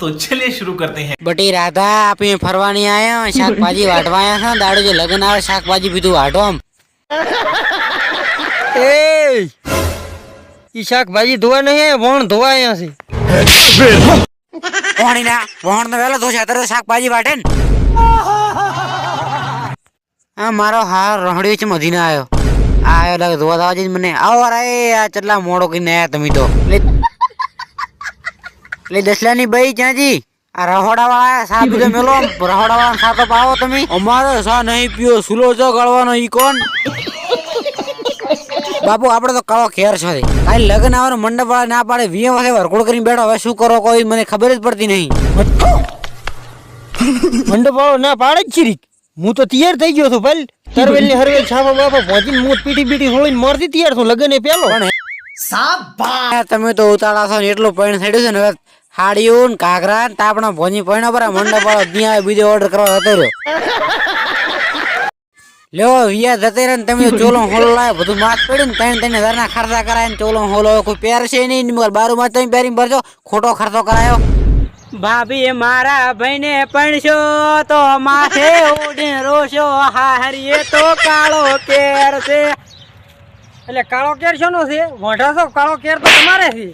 तो चलिए शुरू करते हैं બટી રાધા આપી ફરવા નહીં આયા શાકભાજી વાટવા આયા છે દાડો જે લગ્ન આવે શાકભાજી બીજું વાટો આમ એ ઈ શાકભાજી ધોવા નહીં વણ ધોવા અહીંયા છે પોણી ના વહોણ નો વેલો ધોશે અત્યારે તો શાકભાજી વાટે ને આ મારો હાર રહડ્યો છે મધીને આવ્યો આ આવ્યો લાગે ધોવા થવા જઈને મને આવો રે આ ચટલા મોડો કરીને આયા તમે તો એટલે એટલે દસલાની ભાઈ ક્યાંથી આ રહોડાવાળા સા બીજો મેલો. રહોડાવાળા સા તો પાવો તમે. અમારે સા નહીં પીયો સુલો જો ગળવાનો ઈ કોણ? બાપુ આપણે તો કાળો ખેર છે કાલે લગ્ન આવવાનો મંડપ વાળા ના પાડે વીએ વાગે વરકોડ કરીને બેઠો. હવે શું કરો કોઈ? મને ખબર જ પડતી નહીં. મંડપ વાળો ના પાડે જ છીરીક હું તો તૈયાર થઈ ગયો છું ભાઈ. તરવેલની હરવેલ છાપા બાપા પહોંચીને હું પીટી પીટી હોળીને મરતી તૈયાર છું લગન એ પેલો તમે તો ઉતાળા છો ને એટલું પૈણ થયું છે ને હવે હાડીઓ ને કાગરા ને તાપણા ભોજી પર આ મંડપ વાળો ત્યાં બીજો ઓર્ડર કરવા હતો રહ્યો. લ્યો, વિયા જતે રહે તમે ચોલો હોલો લાવે બધું માસ પડ્યું ને ત્રણ ત્રણ હજારના ખર્ચા કરાય ને ચોલો હોલો કોઈ પહેરશે નહીં, ને મગર બારું માં તમે પહેરીને ભરજો, ખોટો ખર્ચો કરાયો. ભાભી મારા ભાઈને પણશો, તો માથે ઉડીને રોશો હારીએ તો કાળો કેર છે. એટલે કાળો કેર શોનો છે? મોઢા છો? કાળો કેર તો તમારે છે?